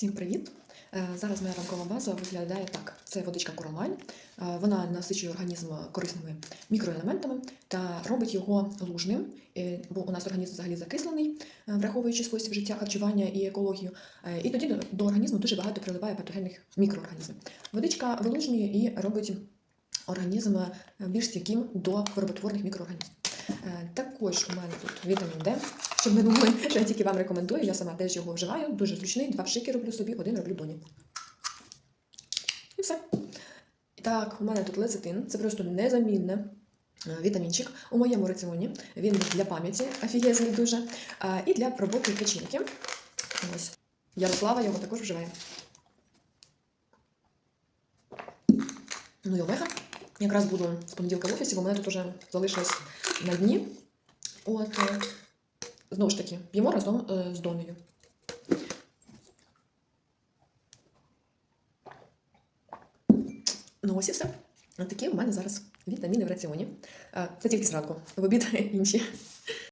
Всім привіт! Е, Зараз моя ранкова база виглядає так: це водичка Коромаль. Е, Вона насичує організм корисними мікроелементами та робить його лужним, е, бо у нас організм взагалі закислений, враховуючи спосіб життя, харчування і екологію. І тоді до- організму дуже багато приливає патогенних мікроорганізмів. Водичка вилужнює і робить організм більш стійким до хвороботворних мікроорганізмів. Е, Також у мене тут вітамін Д, щоб не думали, що я тільки вам рекомендую. Я сама теж його вживаю. Дуже зручний. Два пшики роблю собі, один роблю доні. І все. Так, у мене тут лецитин. Це просто незамінне. е, Вітамінчик у моєму раціоні. Він для пам'яті офігезний дуже. І для роботи печінки. Ось. Ярослава його також вживає. Ну і омега. Якраз буду з понеділка в офісі, бо мене тут вже залишилось на дні. От, знову ж таки, п'ємо разом з Донею. Ну, ось і все. Такі у мене зараз вітаміни в раціоні. Це тільки зранку. В обід інші.